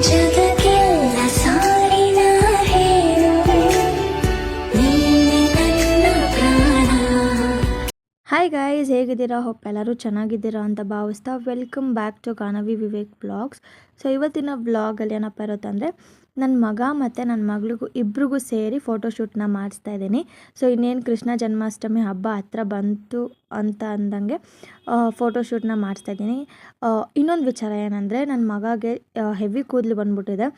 着。ಹಾಯ್ guys ಹೇಗಿದ್ದೀರಾ? ಹೊಪ್ಪ ಎಲ್ಲರೂ ಚೆನ್ನಾಗಿದ್ದೀರಾ ಅಂತ ಭಾವಿಸ್ತಾ welcome back to Ganavi Vivek vlogs so ಇವತ್ತಿನ ಬ್ಲಾಗಲ್ಲಿ ಏನಪ್ಪ ಇರುತ್ತೆ ಅಂದರೆ ನನ್ನ ಮಗ ಮತ್ತು ನನ್ನ ಮಗಳಿಗೂ ಇಬ್ರಿಗೂ ಸೇರಿ ಫೋಟೋಶೂಟ್ನ ಮಾಡಿಸ್ತಾ ಇದ್ದೀನಿ. ಸೊ ಇನ್ನೇನು ಕೃಷ್ಣ ಜನ್ಮಾಷ್ಟಮಿ ಹಬ್ಬ ಹತ್ರ ಬಂತು ಅಂತ ಅಂದಂಗೆ ಫೋಟೋಶೂಟ್ನ ಮಾಡಿಸ್ತಾ ಇದ್ದೀನಿ. ಇನ್ನೊಂದು ವಿಚಾರ ಏನಂದರೆ ನನ್ನ ಮಗಗೆ ಹೆವಿ ಕೂದಲು ಬಂದ್ಬಿಟ್ಟಿದೆ.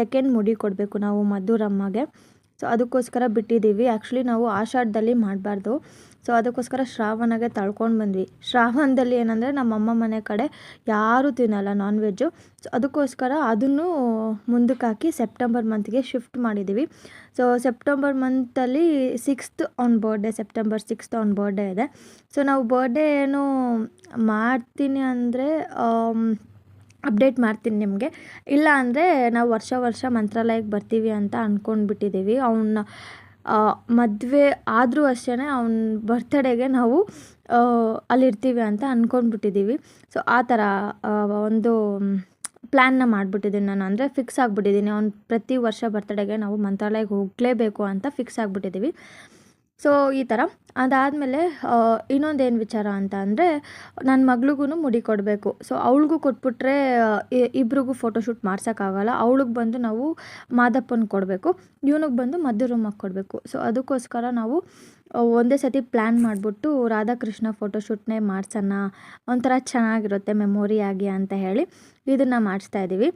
ಸೆಕೆಂಡ್ ಮುಡಿ ಕೊಡಬೇಕು ನಾವು ಮಧುರಮ್ಮಗೆ. ಸೊ ಅದಕ್ಕೋಸ್ಕರ ಬಿಟ್ಟಿದ್ದೀವಿ. ಆ್ಯಕ್ಚುಲಿ ನಾವು ಆಷಾಢದಲ್ಲಿ ಮಾಡಬಾರ್ದು. ಸೊ ಅದಕ್ಕೋಸ್ಕರ ಶ್ರಾವಣಗೆ ತಳ್ಕೊಂಡು ಬಂದ್ವಿ. ಶ್ರಾವಣದಲ್ಲಿ ಏನಂದರೆ ನಮ್ಮಮ್ಮ ಮನೆ ಕಡೆ ಯಾರೂ ತಿನ್ನಲ್ಲ ನಾನ್ ವೆಜ್ಜು ಸೊ ಅದಕ್ಕೋಸ್ಕರ ಅದನ್ನು ಮುಂದಕ್ಕೆ ಹಾಕಿ ಸೆಪ್ಟೆಂಬರ್ ಮಂತ್ಗೆ ಶಿಫ್ಟ್ ಮಾಡಿದ್ದೀವಿ. So September ಮಂತಲ್ಲಿ sixth on birthday September sixth on birthday ಇದೆ. ಸೊ ನಾವು ಬರ್ಡೇ ಏನು ಮಾಡ್ತೀನಿ ಅಂದರೆ ಅಪ್ಡೇಟ್ ಮಾಡ್ತೀನಿ ನಿಮಗೆ. ಇಲ್ಲ ಅಂದರೆ ನಾವು ವರ್ಷ ವರ್ಷ ಮಂತ್ರಾಲಯಕ್ಕೆ ಬರ್ತೀವಿ ಅಂತ ಅಂದ್ಕೊಂಡ್ಬಿಟ್ಟಿದ್ದೀವಿ ಅವನ್ನ ಮದುವೆ ಆದರೂ ಅಷ್ಟೇ ಅವ್ನ ಬರ್ತಡೇಗೆ ನಾವು ಅಲ್ಲಿರ್ತೀವಿ ಅಂತ ಅಂದ್ಕೊಂಡ್ಬಿಟ್ಟಿದ್ದೀವಿ ಸೊ ಆ ಥರ ಒಂದು ಪ್ಲ್ಯಾನ್ನ ಮಾಡಿಬಿಟ್ಟಿದ್ದೀನಿ ನಾನು. ಅಂದರೆ ಫಿಕ್ಸ್ ಆಗಿಬಿಟ್ಟಿದ್ದೀನಿ ಅವ್ನು ಪ್ರತಿ ವರ್ಷ ಬರ್ತಡೆಗೆ ನಾವು ಮಂತ್ರಾಲಯಕ್ಕೆ ಹೋಗಲೇಬೇಕು ಅಂತ ಫಿಕ್ಸ್ ಆಗಿಬಿಟ್ಟಿದ್ದೀವಿ ಸೊ ಈ ಥರ. ಅದಾದಮೇಲೆ ಇನ್ನೊಂದೇನು ವಿಚಾರ ಅಂತ ಅಂದರೆ ನನ್ನ ಮಗಳಿಗೂ ಮುಡಿ ಕೊಡಬೇಕು. ಸೊ ಅವಳಿಗೂ ಕೊಟ್ಬಿಟ್ರೆ ಇಬ್ರಿಗೂ ಫೋಟೋಶೂಟ್ ಮಾಡ್ಸೋಕ್ಕಾಗಲ್ಲ. ಅವಳಿಗೆ ಬಂದು ನಾವು ಮಾದಪ್ಪನ ಕೊಡಬೇಕು. ಇವನಿಗೆ ಬಂದು ಮಧ್ಯರೂಮಕ್ಕೆ ಕೊಡಬೇಕು. ಸೊ ಅದಕ್ಕೋಸ್ಕರ ನಾವು ಒಂದೇ ಸತಿ ಪ್ಲ್ಯಾನ್ ಮಾಡಿಬಿಟ್ಟು ರಾಧಾಕೃಷ್ಣ ಫೋಟೋಶೂಟ್ನೇ ಮಾಡ್ಸೋಣ. ಒಂಥರ ಚೆನ್ನಾಗಿರುತ್ತೆ ಮೆಮೊರಿಯಾಗಿ ಅಂತ ಹೇಳಿ ಇದನ್ನು ಮಾಡಿಸ್ತಾ ಇದ್ದೀವಿ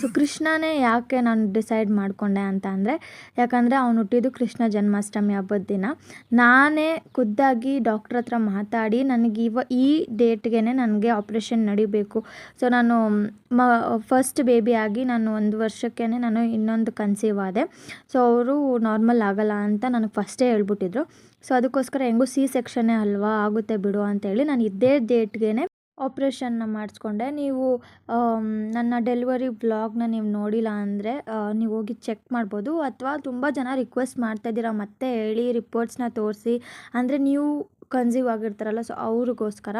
ಸೊ ಕೃಷ್ಣನೇ ಯಾಕೆ ನಾನು ಡಿಸೈಡ್ ಮಾಡಿಕೊಂಡೆ ಅಂತ ಅಂದರೆ, ಯಾಕಂದರೆ ಅವನು ಹುಟ್ಟಿದ್ದು ಕೃಷ್ಣ ಜನ್ಮಾಷ್ಟಮಿ ಹಬ್ಬದ ದಿನ. ನಾನೇ ಖುದ್ದಾಗಿ ಡಾಕ್ಟ್ರ್ ಹತ್ರ ಮಾತಾಡಿ ನನಗೆ ಇವ ಈ ಡೇಟ್ಗೆ ನನಗೆ ಆಪ್ರೇಷನ್ ನಡಿಬೇಕು. ಸೊ ನಾನು ಮ ಫಸ್ಟ್ ಬೇಬಿ ಆಗಿ ನಾನು ಒಂದು ವರ್ಷಕ್ಕೇ ನಾನು ಇನ್ನೊಂದು ಕನ್ಸೀವ್ ಆದೆ. ಸೊ ಅವರು ನಾರ್ಮಲ್ ಆಗಲ್ಲ ಅಂತ ನನಗೆ ಫಸ್ಟೇ ಹೇಳ್ಬಿಟ್ಟಿದ್ರು. ಸೊ ಅದಕ್ಕೋಸ್ಕರ ಹೆಂಗೂ ಸಿ ಸೆಕ್ಷನ್ನೇ ಅಲ್ವಾ ಆಗುತ್ತೆ ಬಿಡು ಅಂತೇಳಿ ನಾನು ಇದ್ದೇ ಡೇಟ್ಗೆ ಆಪ್ರೇಷನ್ನ ಮಾಡಿಸ್ಕೊಂಡೆ. ನೀವು ನನ್ನ ಡೆಲಿವರಿ ವ್ಲಾಗ್ನ ನೀವು ನೋಡಿಲ್ಲ ಅಂದರೆ ನೀವು ಹೋಗಿ ಚೆಕ್ ಮಾಡ್ಬೋದು. ಅಥವಾ ತುಂಬ ಜನ ರಿಕ್ವೆಸ್ಟ್ ಮಾಡ್ತಾಯಿದ್ದೀರಾ ಮತ್ತೆ ಹೇಳಿ ರಿಪೋರ್ಟ್ಸ್ನ ತೋರಿಸಿ. ಅಂದರೆ ನೀವು ಕನ್ಸೀವ್ ಆಗಿರ್ತಾರಲ್ಲ, ಸೊ ಅವ್ರಿಗೋಸ್ಕರ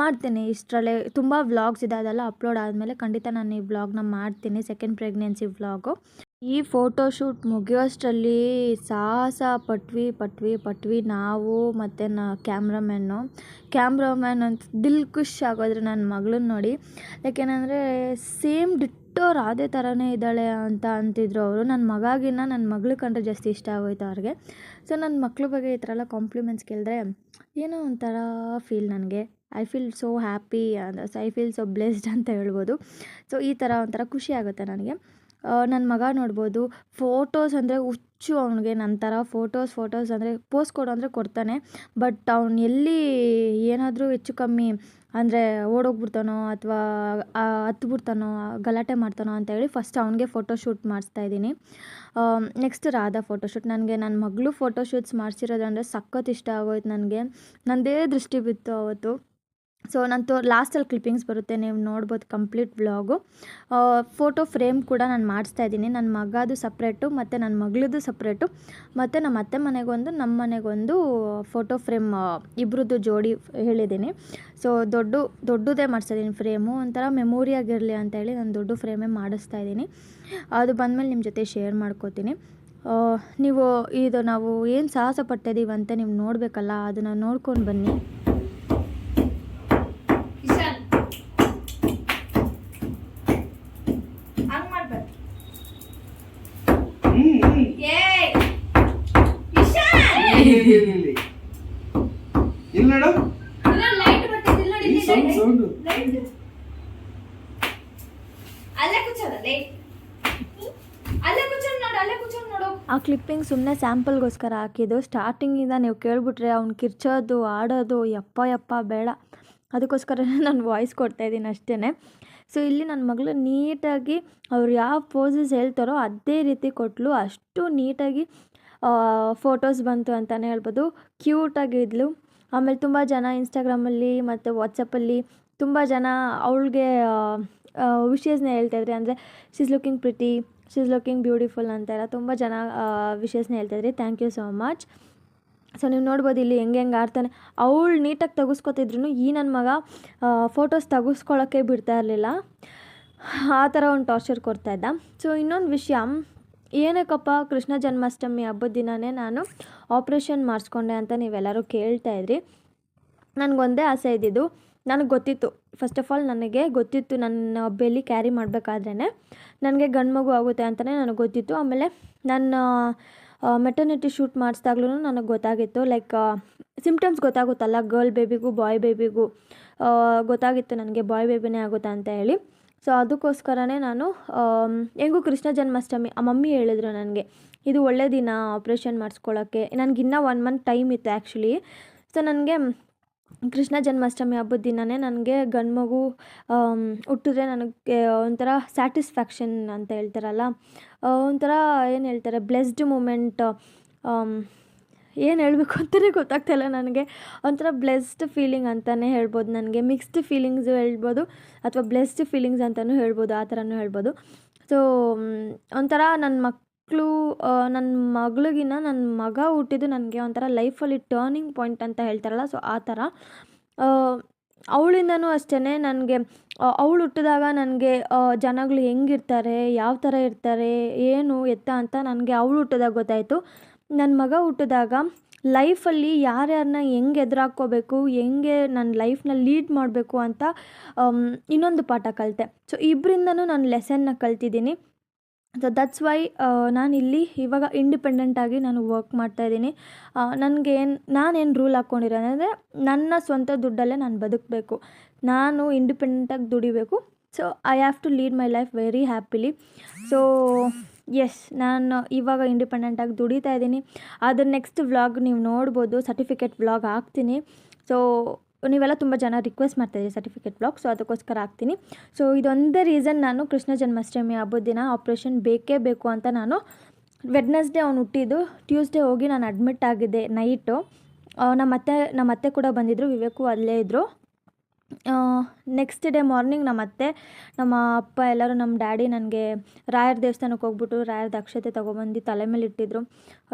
ಮಾಡ್ತೀನಿ. ಇಷ್ಟರಲ್ಲೇ ತುಂಬ ವ್ಲಾಗ್ಸ್ ಇದೆ, ಅದೆಲ್ಲ ಅಪ್ಲೋಡ್ ಆದಮೇಲೆ ಖಂಡಿತ ನಾನು ಈ ವ್ಲಾಗ್ನ ಮಾಡ್ತೀನಿ, ಸೆಕೆಂಡ್ ಪ್ರೆಗ್ನೆನ್ಸಿ ವ್ಲಾಗು. ಈ ಫೋಟೋಶೂಟ್ ಮುಗಿಯೋಷ್ಟರಲ್ಲಿ ಸಾಹಸ ಪಟ್ವಿ ಪಟ್ವಿ ಪಟ್ವಿ ನಾವು ಮತ್ತು ನ ಕ್ಯಾಮ್ರಾಮ್ಯಾನು. ಕ್ಯಾಮ್ರಾಮ್ಯಾನ್ ಅಂತ ದಿಲ್ ಖುಷಿ ಆಗೋದ್ರು ನನ್ನ ಮಗಳನ್ನ ನೋಡಿ. ಯಾಕೆನಂದರೆ ಸೇಮ್ ಡಿಟ್ಟೋ ರಾಧೆ ಥರನೇ ಇದ್ದಾಳೆ ಅಂತ ಅಂತಿದ್ರು ಅವರು. ನನ್ನ ಮಗಾಗಿನ್ನ ನನ್ನ ಮಗಳು ಕಂಡ್ರೆ ಜಾಸ್ತಿ ಇಷ್ಟ ಆಗೋಯ್ತು ಅವ್ರಿಗೆ. ಸೊ ನನ್ನ ಮಕ್ಳ ಬಗ್ಗೆ ಈ ಥರ ಎಲ್ಲ ಕಾಂಪ್ಲಿಮೆಂಟ್ಸ್ ಕೇಳಿದ್ರೆ ಏನೋ ಒಂಥರ ಫೀಲ್ ನನಗೆ. I feel so happy I feel so blessed ಅಂತ ಹೇಳ್ಬೋದು. ಸೊ ಈ ಥರ ಒಂಥರ ಖುಷಿ ಆಗುತ್ತೆ ನನಗೆ. ನನ್ನ ಮಗ ನೋಡ್ಬೋದು. ಫೋಟೋಸ್ ಅಂದರೆ ಹುಚ್ಚು ಅವನಿಗೆ ನನ್ನ ಥರ ಫೋಟೋಸ್ ಫೋಟೋಸ್ ಅಂದರೆ ಪೋಸ್ ಕೊಡು ಅಂದರೆ ಕೊಡ್ತಾನೆ. ಬಟ್ ಅವ್ನು ಎಲ್ಲಿ ಏನಾದರೂ ಹೆಚ್ಚು ಕಮ್ಮಿ ಅಂದರೆ ಓಡೋಗ್ಬಿಡ್ತಾನೋ ಅಥವಾ ಹತ್ಬಿಡ್ತಾನೋ, ಗಲಾಟೆ ಮಾಡ್ತಾನೋ ಅಂತ ಹೇಳಿ ಫಸ್ಟ್ ಅವನಿಗೆ ಫೋಟೋಶೂಟ್ ಮಾಡಿಸ್ತಾ ಇದ್ದೀನಿ. ನೆಕ್ಸ್ಟ್ ರಾಧಾ ಫೋಟೋಶೂಟ್ ನನಗೆ ನನ್ನ ಮಗಳು ಫೋಟೋಶೂಟ್ಸ್ ಮಾಡಿಸಿರೋದಂದರೆ ಸಖತ್ ಇಷ್ಟ ಆಗೋಯ್ತು ನನಗೆ. ನನ್ನದೇ ದೃಷ್ಟಿ ಬಿತ್ತು ಅವತ್ತು. ಸೊ ನಾನು ತೋ ಲಾಸ್ಟಲ್ಲಿ ಕ್ಲಿಪ್ಪಿಂಗ್ಸ್ ಬರುತ್ತೆ, ನೀವು ನೋಡ್ಬೋದು ಕಂಪ್ಲೀಟ್ ವ್ಲಾಗು. ಫೋಟೋ ಫ್ರೇಮ್ ಕೂಡ ನಾನು ಮಾಡಿಸ್ತಾ ಇದ್ದೀನಿ. ನನ್ನ ಮಗದು ಸಪ್ರೇಟು, ಮತ್ತು ನನ್ನ ಮಗಳದು ಸಪ್ರೇಟು, ಮತ್ತು ನಮ್ಮ ಅತ್ತೆ ಮನೆಗೊಂದು, ನಮ್ಮ ಮನೆಗೊಂದು ಫೋಟೋ ಫ್ರೇಮ್ ಇಬ್ಬರದ್ದು ಜೋಡಿ ಹೇಳಿದ್ದೀನಿ. ಸೊ ದೊಡ್ಡ, ದೊಡ್ಡದೇ ಮಾಡಿಸ್ತಾ ಇದ್ದೀನಿ ಫ್ರೇಮು. ಒಂಥರ ಮೆಮೋರಿಯಾಗಿರಲಿ ಅಂತ ಹೇಳಿ ನಾನು ದೊಡ್ಡ ಫ್ರೇಮೇ ಮಾಡಿಸ್ತಾ ಇದ್ದೀನಿ. ಅದು ಬಂದಮೇಲೆ ನಿಮ್ಮ ಜೊತೆ ಶೇರ್ ಮಾಡ್ಕೋತೀನಿ. ನೀವು ಇದು ನಾವು ಏನು ಸಾಹಸ ಪಟ್ಟಿದ್ದೀವಿ ಅಂತ ನೀವು ನೋಡಬೇಕಲ್ಲ, ಅದನ್ನು ನೋಡ್ಕೊಂಡು ಬನ್ನಿ. ಆ ಕ್ಲಿಪ್ಪಿಂಗ್ ಸುಮ್ಮನೆ ಸ್ಯಾಂಪಲ್ಗೋಸ್ಕರ ಹಾಕಿದ್ದು. ಸ್ಟಾರ್ಟಿಂಗಿಂದ ನೀವು ಕೇಳಿಬಿಟ್ರೆ ಅವ್ನು ಕಿರ್ಚೋದು ಆಡೋದು ಯಪ್ಪ ಯಪ್ಪ ಬೇಡ. ಅದಕ್ಕೋಸ್ಕರ ನಾನು ವಾಯ್ಸ್ ಕೊಡ್ತಾ ಇದ್ದೀನಿ ಅಷ್ಟೇ ಸೊ ಇಲ್ಲಿ ನನ್ನ ಮಗಳು ನೀಟಾಗಿ ಅವ್ರು ಯಾವ ಪೋಸಸ್ ಹೇಳ್ತಾರೋ ಅದೇ ರೀತಿ ಕೊಟ್ಟಲು ಅಷ್ಟು ನೀಟಾಗಿ ಫೋಟೋಸ್ ಬಂತು ಅಂತಲೇ ಹೇಳ್ಬೋದು. ಕ್ಯೂಟಾಗಿದ್ಲು ಆಮೇಲೆ ತುಂಬ ಜನ ಇನ್ಸ್ಟಾಗ್ರಾಮಲ್ಲಿ ಮತ್ತು ವಾಟ್ಸಪ್ಪಲ್ಲಿ ತುಂಬ ಜನ ಅವಳಿಗೆ ವಿಷಯಸ್ನ ಹೇಳ್ತಾಯಿದ್ರಿ ಅಂದರೆ is looking pretty is looking beautiful ಅಂತೆಲ್ಲ ತುಂಬ ಜನ ವಿಷಯಸ್ನ ಹೇಳ್ತಾಯಿದ್ರಿ thank you so much so ನೀವು ನೋಡ್ಬೋದು ಇಲ್ಲಿ ಹೆಂಗೆ ಹೆಂಗೆ ಆಡ್ತಾನೆ. ಅವಳು ನೀಟಾಗಿ ತೆಗೆಸ್ಕೊತಿದ್ರು ಈ ನನ್ನ ಮಗ ಫೋಟೋಸ್ ತೆಗೆಸ್ಕೊಳ್ಳೋಕ್ಕೆ ಬಿಡ್ತಾ ಇರಲಿಲ್ಲ. ಆ ಥರ ಒಂದು ಟಾರ್ಚರ್ ಕೊಡ್ತಾಯಿದ್ದ ಸೊ ಇನ್ನೊಂದು ವಿಷಯ. ಏನಕ್ಕಪ್ಪ ಕೃಷ್ಣ ಜನ್ಮಾಷ್ಟಮಿ ಹಬ್ಬದ ದಿನವೇ ನಾನು ಆಪ್ರೇಷನ್ ಮಾಡಿಸ್ಕೊಂಡೆ ಅಂತ ನೀವೆಲ್ಲರೂ ಕೇಳ್ತಾ ಇದ್ರಿ. ನನಗೊಂದೇ ಆಸೆ ಇದ್ದಿದ್ದು, ನನಗೆ ಗೊತ್ತಿತ್ತು. ಫಸ್ಟ್ ಆಫ್ ಆಲ್ ನನಗೆ ಗೊತ್ತಿತ್ತು ನನ್ನ ಬೆಲ್ಲಿ ಕ್ಯಾರಿ ಮಾಡಬೇಕಾದ್ರೇ ನನಗೆ ಗಂಡು ಮಗು ಆಗುತ್ತೆ ಅಂತಲೇ ನನಗೆ ಗೊತ್ತಿತ್ತು. ಆಮೇಲೆ ನನ್ನ ಮೆಟರ್ನಿಟಿ ಶೂಟ್ ಮಾಡಿಸ್ದಾಗ್ಲೂ ನನಗೆ ಗೊತ್ತಾಗಿತ್ತು. ಲೈಕ್ ಸಿಂಪ್ಟಮ್ಸ್ ಗೊತ್ತಾಗುತ್ತಲ್ಲ ಗರ್ಲ್ ಬೇಬಿಗೂ ಬಾಯ್ ಬೇಬಿಗೂ ಗೊತ್ತಾಗಿತ್ತು ನನಗೆ ಬಾಯ್ ಬೇಬಿನೇ ಆಗುತ್ತೆ ಅಂತ ಹೇಳಿ. ಸೊ ಅದಕ್ಕೋಸ್ಕರನೇ ನಾನು ಹೆಂಗೂ ಕೃಷ್ಣ ಜನ್ಮಾಷ್ಟಮಿ, ಆ ಮಮ್ಮಿ ಹೇಳಿದ್ರು ನನಗೆ, ಇದು ಒಳ್ಳೆ ದಿನ ಆಪ್ರೇಷನ್ ಮಾಡಿಸ್ಕೊಳ್ಳೋಕ್ಕೆ ನನಗಿನ್ನೂ ಒನ್ ಮಂತ್ ಟೈಮ್ ಇತ್ತು ಆ್ಯಕ್ಚುಲಿ ಸೊ ನನಗೆ ಕೃಷ್ಣ ಜನ್ಮಾಷ್ಟಮಿ ಹಬ್ಬದ ದಿನವೇ ನನಗೆ ಗಂಡು ಮಗು ಹುಟ್ಟಿದ್ರೆ ನನಗೆ ಒಂಥರ ಸ್ಯಾಟಿಸ್ಫ್ಯಾಕ್ಷನ್ ಅಂತ ಹೇಳ್ತಾರಲ್ಲ ಒಂಥರ ಏನು ಹೇಳ್ತಾರೆ ಬ್ಲೆಸ್ಡ್ ಮೂಮೆಂಟ್ ಏನು ಹೇಳಬೇಕು ಅಂತಲೇ ಗೊತ್ತಾಗ್ತಾಯಿಲ್ಲ ನನಗೆ. ಒಂಥರ ಬ್ಲೆಸ್ಡ್ ಫೀಲಿಂಗ್ ಅಂತಲೇ ಹೇಳ್ಬೋದು ನನಗೆ. ಮಿಕ್ಸ್ಡ್ ಫೀಲಿಂಗ್ಸು ಹೇಳ್ಬೋದು ಅಥವಾ ಬ್ಲೆಸ್ಡ್ ಫೀಲಿಂಗ್ಸ್ ಅಂತಲೂ ಹೇಳ್ಬೋದು, ಆ ಥರನೂ ಹೇಳ್ಬೋದು. ಸೊ ಒಂಥರ ನನ್ನ ಮಕ್ಕಳು ನನ್ನ ಮಗಳಿಗಿನ್ನ ನನ್ನ ಮಗ ಹುಟ್ಟಿದ್ದು ನನಗೆ ಒಂಥರ ಲೈಫಲ್ಲಿ ಟರ್ನಿಂಗ್ ಪಾಯಿಂಟ್ ಅಂತ ಹೇಳ್ತಾರಲ್ಲ ಸೊ ಆ ಥರ. ಅವಳಿಂದನೂ ಅಷ್ಟೇ ನನಗೆ ಅವಳು ಹುಟ್ಟಿದಾಗ ನನಗೆ ಜನಗಳು ಹೆಂಗಿರ್ತಾರೆ, ಯಾವ ಥರ ಇರ್ತಾರೆ, ಏನು, ಎತ್ತ ಅಂತ ನನಗೆ ಅವಳು ಹುಟ್ಟಿದಾಗ ಗೊತ್ತಾಯಿತು. ನನ್ನ ಮಗ ಹುಟ್ಟಿದಾಗ ಲೈಫಲ್ಲಿ ಯಾರ್ಯಾರನ್ನ ಹೆಂಗೆ ಎದುರಾಕೋಬೇಕು ಹೆಂಗೆ ನನ್ನ ಲೈಫ್ನ ಲೀಡ್ ಮಾಡಬೇಕು ಅಂತ ಇನ್ನೊಂದು ಪಾಠ ಕಲಿತೆ. ಸೊ ಇಬ್ಬರಿಂದನೂ ನಾನು ಲೆಸನ್ನ ಕಲ್ತಿದ್ದೀನಿ. ಸೊ ದಟ್ಸ್ ವೈ ನಾನು ಇಲ್ಲಿ ಇವಾಗ ಇಂಡಿಪೆಂಡೆಂಟಾಗಿ ನಾನು ವರ್ಕ್ ಮಾಡ್ತಾಯಿದ್ದೀನಿ ನನಗೆ ಏನು ನಾನೇನು ರೂಲ್ ಹಾಕ್ಕೊಂಡಿರೋದು ಅಂದರೆ ನನ್ನ ಸ್ವಂತ ದುಡ್ಡಲ್ಲೇ ನಾನು ಬದುಕಬೇಕು. ನಾನು ಇಂಡಿಪೆಂಡೆಂಟಾಗಿ ದುಡಿಬೇಕು. So I have to lead my life very happily so yes ನಾನು ಇವಾಗ ಇಂಡಿಪೆಂಡೆಂಟಾಗಿ ದುಡಿತಾ ಇದ್ದೀನಿ. ಅದ್ರ ನೆಕ್ಸ್ಟ್ ವ್ಲಾಗ್ ನೀವು ನೋಡ್ಬೋದು ಸರ್ಟಿಫಿಕೇಟ್ ವ್ಲಾಗ್ ಹಾಕ್ತೀನಿ. ಸೊ ನೀವೆಲ್ಲ ತುಂಬ ಜನ ರಿಕ್ವೆಸ್ಟ್ ಮಾಡ್ತಾಯಿದ್ದೀರಿ ಸರ್ಟಿಫಿಕೇಟ್ ಬ್ಲಾಗ್ ಸೊ ಅದಕ್ಕೋಸ್ಕರ ಹಾಕ್ತೀನಿ. ಸೊ ಇದೊಂದೇ ರೀಸನ್ ನಾನು ಕೃಷ್ಣ ಜನ್ಮಾಷ್ಟಮಿ ಹಬ್ಬದ ದಿನ ಆಪ್ರೇಷನ್ ಬೇಕೇ ಬೇಕು ಅಂತ ನಾನು ವೆಡ್ನಸ್ಡೇ ಅವ್ನು ಹುಟ್ಟಿದ್ದು. ಟ್ಯೂಸ್ಡೇ ಹೋಗಿ ನಾನು ಅಡ್ಮಿಟ್ ಆಗಿದ್ದೆ ನೈಟು ನಮ್ಮ ಅತ್ತೆ ನಮ್ಮ ಅತ್ತೆ ಕೂಡ ಬಂದಿದ್ದರು ವಿವೇಕು ಅಲ್ಲೇ ಇದ್ದರು ನೆಕ್ಸ್ಟ್ ಡೇ ಮಾರ್ನಿಂಗ್ ನಮ್ಮ ಅತ್ತೆ ನಮ್ಮ ಅಪ್ಪ ಎಲ್ಲರೂ ನಮ್ಮ ಡ್ಯಾಡಿ ನನಗೆ ರಾಯರ ದೇವಸ್ಥಾನಕ್ಕೆ ಹೋಗ್ಬಿಟ್ಟು ರಾಯರದ ಅಕ್ಷತೆ ತೊಗೊಬಂದು ತಲೆ ಮೇಲೆ ಇಟ್ಟಿದ್ರು.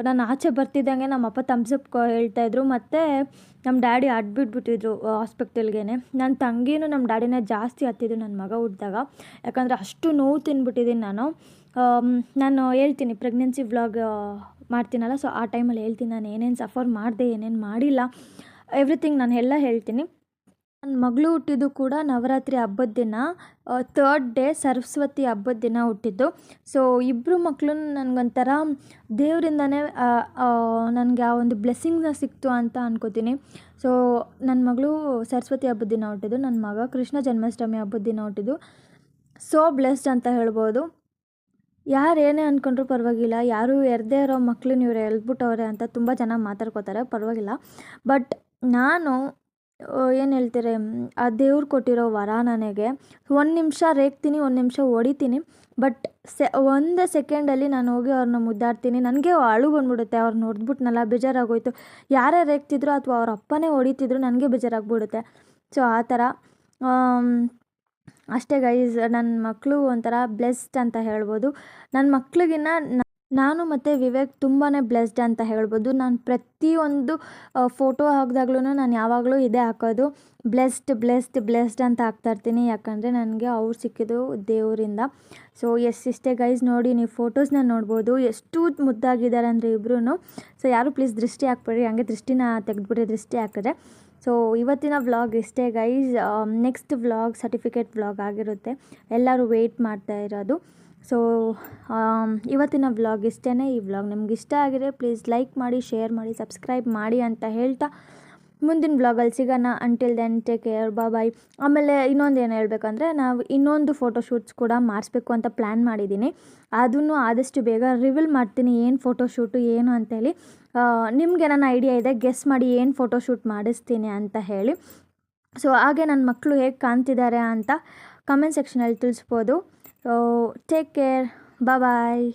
ನಾನು ಆಚೆ ಬರ್ತಿದ್ದಂಗೆ ನಮ್ಮ ಅಪ್ಪ ತಮ್ಸಪ್ ಹೇಳ್ತಾಯಿದ್ರು ಮತ್ತು ನಮ್ಮ ಡ್ಯಾಡಿ ಅಡ್ಬಿಟ್ಬಿಟ್ಟಿದ್ರು ಹಾಸ್ಪಿಟಲ್ಗೆ ನನ್ನ ತಂಗಿನೂ ನಮ್ಮ ಡ್ಯಾಡಿನ ಜಾಸ್ತಿ ಹತ್ತಿದ್ರು ನನ್ನ ಮಗ ಹುಟ್ಟಿದಾಗ. ಯಾಕಂದರೆ ಅಷ್ಟು ನೋವು ತಿನ್ಬಿಟ್ಟಿದ್ದೀನಿ ನಾನು. ನಾನು ಹೇಳ್ತೀನಿ ಪ್ರೆಗ್ನೆನ್ಸಿ ವ್ಲಾಗ್ ಮಾಡ್ತೀನಲ್ಲ ಸೊ ಆ ಟೈಮಲ್ಲಿ ಹೇಳ್ತೀನಿ ನಾನು ಏನೇನು ಸಫರ್ ಮಾಡಿದೆ, ಏನೇನು ಮಾಡಿಲ್ಲ ಎವ್ರಿಥಿಂಗ್ ನಾನು ಎಲ್ಲ ಹೇಳ್ತೀನಿ. ನನ್ನ ಮಗಳು ಹುಟ್ಟಿದ್ದು ಕೂಡ ನವರಾತ್ರಿ ಹಬ್ಬದ ದಿನ ತರ್ಡ್ ಡೇ ಸರಸ್ವತಿ ಹಬ್ಬದ ದಿನ ಹುಟ್ಟಿದ್ದು. ಸೊ ಇಬ್ಬರು ಮಕ್ಕಳು ನನಗೊಂಥರ ದೇವರಿಂದನೇ ನನಗೆ ಆ ಒಂದು ಬ್ಲೆಸ್ಸಿಂಗ್ನ ಸಿಕ್ತು ಅಂತ ಅನ್ಕೋತೀನಿ. ಸೊ ನನ್ನ ಮಗಳು ಸರಸ್ವತಿ ಹಬ್ಬದ ದಿನ ಹುಟ್ಟಿದ್ದು ನನ್ನ ಮಗ ಕೃಷ್ಣ ಜನ್ಮಾಷ್ಟಮಿ ಹಬ್ಬದ ದಿನ ಹುಟ್ಟಿದ್ದು. ಸೋ ಬ್ಲೆಸ್ಡ್ ಅಂತ ಹೇಳ್ಬೋದು. ಯಾರು ಏನೇ ಅಂದ್ಕೊಂಡ್ರೂ ಪರವಾಗಿಲ್ಲ, ಯಾರು ಎರದೇ ಇರೋ ಮಕ್ಳನ್ನ ಇವ್ರು ಎಲ್ಬಿಟ್ಟವ್ರೆ ಅಂತ ತುಂಬ ಜನ ಮಾತಾಡ್ಕೋತಾರೆ, ಪರವಾಗಿಲ್ಲ. ಬಟ್ ನಾನು ಏನು ಹೇಳ್ತಾರೆ? ಆ ದೇವ್ರು ಕೊಟ್ಟಿರೋ ವರ ನನಗೆ. ಒಂದು ನಿಮಿಷ ರೇಗ್ತೀನಿ, ಒಂದು ನಿಮಿಷ ಹೊಡಿತೀನಿ. ಬಟ್ ಸೆ, ಒಂದು ಸೆಕೆಂಡಲ್ಲಿ ನಾನು ಹೋಗಿ ಅವ್ರನ್ನ ಮುದ್ದಾಡ್ತೀನಿ. ನನಗೆ ಅಳು ಬಂದ್ಬಿಡುತ್ತೆ ಅವ್ರನ್ನ ಹೊಡೆದ್ಬಿಟ್ನಲ್ಲ ಬೇಜಾರಾಗೋಯ್ತು. ಯಾರೇ ರೇಗ್ತಿದ್ರು ಅಥವಾ ಅವ್ರ ಅಪ್ಪನೇ ಹೊಡಿತಿದ್ರು, ನನಗೆ ಬೇಜಾರಾಗ್ಬಿಡುತ್ತೆ. ಸೊ, ಆ ಥರ. ಅಷ್ಟೇ ಗೈಸ್ ನನ್ನ ಮಕ್ಕಳು ಒಂಥರ ಬ್ಲೆಸ್ಡ್ ಅಂತ ಹೇಳ್ಬೋದು. ನನ್ನ ಮಕ್ಳಿಗಿನ್ನ ನಾನು ಮತ್ತು ವಿವೇಕ್ ತುಂಬಾ ಬ್ಲೆಸ್ಡ್ ಅಂತ ಹೇಳ್ಬೋದು. ನಾನು ಪ್ರತಿಯೊಂದು ಫೋಟೋ ಹಾಕಿದಾಗ್ಲೂ ನಾನು ಯಾವಾಗಲೂ ಇದೇ ಹಾಕೋದು. ಬ್ಲೆಸ್ಡ್ ಬ್ಲೆಸ್ಡ್ ಬ್ಲೆಸ್ಡ್ ಅಂತ ಹಾಕ್ತಾ ಇರ್ತೀನಿ. ಯಾಕಂದರೆ ನನಗೆ ಅವ್ರು ಸಿಕ್ಕಿದ್ದು ದೇವರಿಂದ. ಸೊ ಎಸ್ ಇಷ್ಟೇ ಗೈಸ್ ನೋಡಿ ನೀವು ಫೋಟೋಸ್ನ ನೋಡ್ಬೋದು. ಎಷ್ಟು ಮುದ್ದಾಗಿದ್ದಾರೆ ಅಂದರೆ ಇಬ್ಬರೂ ಸೊ ಯಾರು ಪ್ಲೀಸ್ ದೃಷ್ಟಿ ಹಾಕ್ಬೇಡಿ. ಹಂಗೆ ದೃಷ್ಟಿನ ತೆಗೆದುಬಿಡಿ, ದೃಷ್ಟಿ ಹಾಕಿದ್ರೆ. ಸೊ ಇವತ್ತಿನ ವ್ಲಾಗ್ ಇಷ್ಟೇ guys next vlog certificate vlog ಆಗಿರುತ್ತೆ. ಎಲ್ಲರೂ ವೆಯ್ಟ್ ಮಾಡ್ತಾ ಇರೋದು. ಸೊ ಇವತ್ತಿನ ವ್ಲಾಗ್ ಇಷ್ಟೇ ಈ ವ್ಲಾಗ್ ನಿಮ್ಗೆ ಇಷ್ಟ ಆಗಿದೆ ಪ್ಲೀಸ್ ಲೈಕ್ ಮಾಡಿ ಶೇರ್ ಮಾಡಿ ಸಬ್ಸ್ಕ್ರೈಬ್ ಮಾಡಿ ಅಂತ ಹೇಳ್ತಾ ಮುಂದಿನ ವ್ಲಾಗಲ್ಲಿ ಸಿಗೋಣ. Until then take care bye ಆಮೇಲೆ ಇನ್ನೊಂದು ಏನು ಹೇಳಬೇಕಂದ್ರೆ, ನಾವು ಇನ್ನೊಂದು ಫೋಟೋ ಶೂಟ್ಸ್ ಕೂಡ ಮಾಡಿಸ್ಬೇಕು ಅಂತ ಪ್ಲ್ಯಾನ್ ಮಾಡಿದ್ದೀನಿ. ಅದನ್ನು ಆದಷ್ಟು ಬೇಗ ರಿವೀಲ್ ಮಾಡ್ತೀನಿ. ಏನು ಫೋಟೋಶೂಟು ಏನು ಅಂತೇಳಿ. ನಿಮ್ಗೆ ನನ್ನ ಐಡಿಯಾ ಇದೆ ಗೆಸ್ ಮಾಡಿ ಏನು ಫೋಟೋಶೂಟ್ ಮಾಡಿಸ್ತೀನಿ ಅಂತ ಹೇಳಿ. ಸೊ ಹಾಗೆ ನನ್ನ ಮಕ್ಕಳು ಹೇಗೆ ಕಾಣ್ತಿದ್ದಾರೆ ಅಂತ ಕಮೆಂಟ್ ಸೆಕ್ಷನಲ್ಲಿ ತಿಳಿಸ್ಬೋದು. ಟೇಕ್ ಕೇರ್ ಬಾಯ್